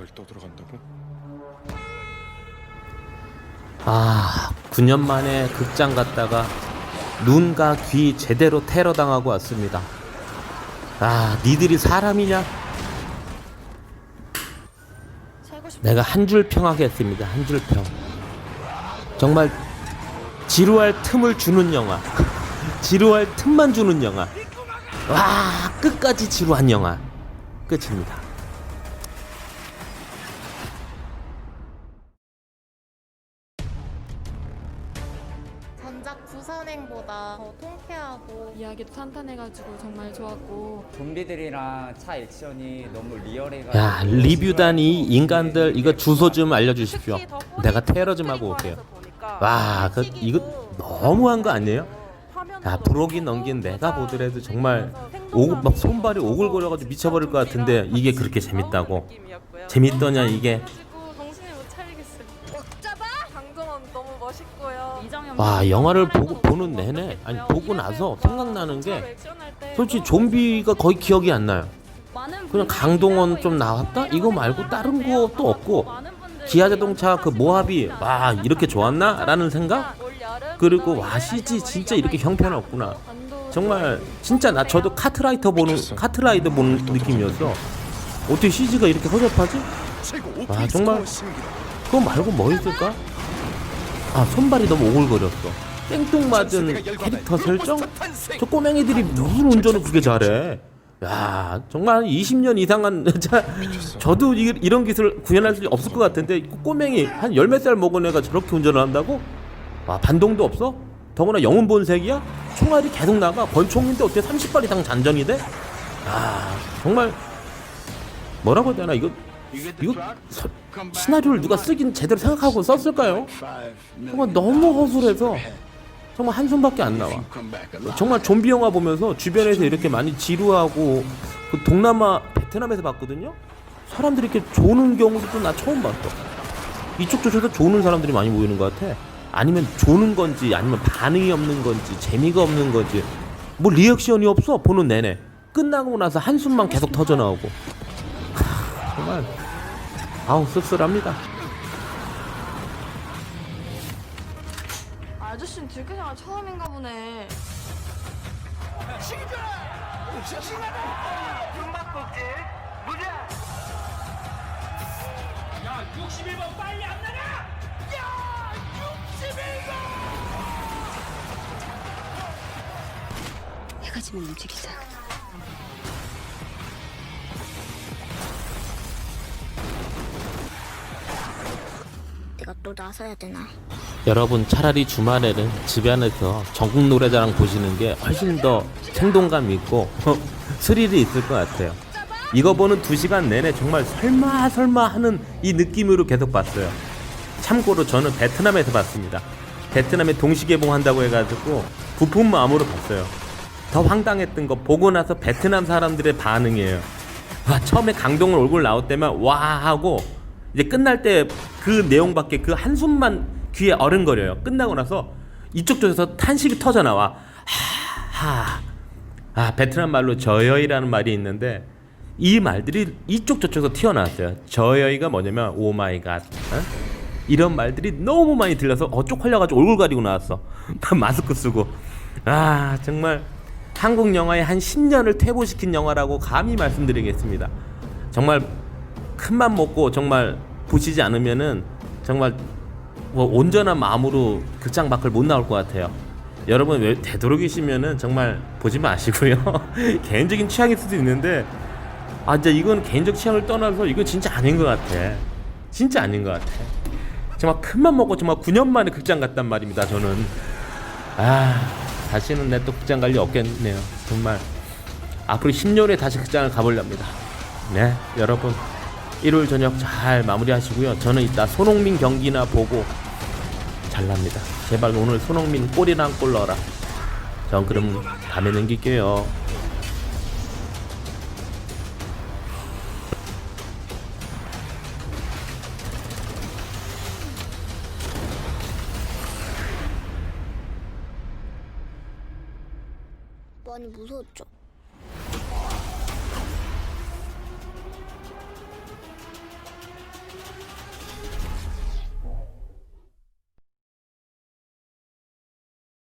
그걸 또 들어간다고? 아, 9년 만에 극장 갔다가 눈과 귀 제대로 테러 당하고 왔습니다. 아, 니들이 사람이냐? 내가 한 줄 평하겠습니다. 한 줄 평. 정말 지루할 틈을 주는 영화. 지루할 틈만 주는 영화. 와, 끝까지 지루한 영화. 끝입니다. 전작 부산행보다 더 통쾌하고 이야기도 탄탄해가지고 정말 좋았고 좀비들이랑 차 액션이 너무 리얼해가지고 야 리뷰단 이 인간들 이거 주소 좀 알려주십시오. 내가 테러 좀 하고 올게요. 와, 그 이거 너무한 거 아니에요? 야 브록이 넘긴 내가 보더라도 정말 오, 막 손발이 오글거려가지고 미쳐버릴 것 같은데 이게 그렇게 재밌다고? 재밌더냐 이게? 와 영화를 보고 보는 내내 아니 보고 나서 생각나는 게 솔직히 좀비가 거의 기억이 안 나요. 그냥 강동원 좀 나왔다 이거 말고 다른 것도 없고 기아 자동차 그 모합이 와 이렇게 좋았나라는 생각 그리고 와 CG 진짜 이렇게 형편없구나. 정말 진짜 나 저도 카트라이더 보는 카트라이더 보는 느낌이었어. 어떻게 CG가 이렇게 허접하지? 와, 정말. 그거 말고 뭐 있을까? 아 손발이 너무 오글거렸어. 땡뚱맞은 캐릭터 설정? 저 꼬맹이들이 무슨 운전을 그렇게 잘해? 야 정말 20년 이상한 자, 저도 이, 이런 기술 구현할 수 없을 것 같은데 꼬맹이 한 열 몇 살 먹은 애가 저렇게 운전을 한다고? 와 반동도 없어? 더구나 영웅 본색이야? 총알이 계속 나가 권총인데 어떻게 30발 이상 잔정이 돼? 아 정말 뭐라고 해야 되나 이거 이거 서- 시나리오를 누가 쓰긴 제대로 생각하고 썼을까요? 정말 너무 허술해서 정말 한숨밖에 안 나와. 정말 좀비 영화 보면서 주변에서 이렇게 많이 지루하고 그 동남아 베트남에서 봤거든요. 사람들이 이렇게 조는 경우도 나 처음 봤어. 이쪽 저쪽에서 조는 사람들이 많이 모이는 것 같아. 아니면 조는 건지 아니면 반응이 없는 건지 재미가 없는 건지 뭐 리액션이 없어 보는 내내 끝나고 나서 한숨만 계속 터져 나오고 하, 정말 아우 씁쓸합니다. 아저씨는 들깨생활 처음인가 보네. 해가 지면 움직이자. 내가 또 나서야 되나? 여러분 차라리 주말에는 집에 안에서 전국 노래자랑 보시는 게 훨씬 더 생동감 있고 스릴이 있을 것 같아요. 이거 보는 두 시간 내내 정말 설마 설마 하는 이 느낌으로 계속 봤어요. 참고로 저는 베트남에서 봤습니다. 베트남에 동시 개봉한다고 해가지고 부푼 마음으로 봤어요. 더 황당했던 거 보고 나서 베트남 사람들의 반응이에요. 와, 처음에 강동원 얼굴 나올 때만 와 하고 이제 끝날 때 그 내용밖에 그 한숨만 귀에 어른거려요. 끝나고 나서 이쪽 쪽에서 탄식이 터져 나와. 하, 아 베트남 말로 저여이라는 말이 있는데 이 말들이 이쪽 저쪽에서 튀어나왔어요. 저여이가 뭐냐면 오 마이 갓. 어? 이런 말들이 너무 많이 들려서 어 쪽팔려 가지고 얼굴 가리고 나왔어. 마스크 쓰고. 아 정말 한국 영화의 한 10년을 퇴보시킨 영화라고 감히 말씀드리겠습니다. 정말 큰맘 먹고 정말 보시지 않으면은 정말 뭐 온전한 마음으로 극장 밖을 못 나올 것 같아요. 여러분 왜 되도록이시면은 정말 보지 마시고요. 개인적인 취향일 수도 있는데 아 진짜 이건 개인적 취향을 떠나서 이거 진짜 아닌 것 같아. 진짜 아닌 것 같아. 정말 큰맘 먹고 정말 9년 만에 극장 갔단 말입니다. 저는 아 다시는 내 또 극장 갈 일 없겠네요. 정말 앞으로 10년에 다시 극장을 가보렵니다. 네 여러분 일요일 저녁 잘 마무리하시고요. 저는 이따 손흥민 경기나 보고 잘납니다. 제발 오늘 손흥민 골이랑 골 넣어라. 전 그럼 다음에 넘길게요. 많이 무서웠죠.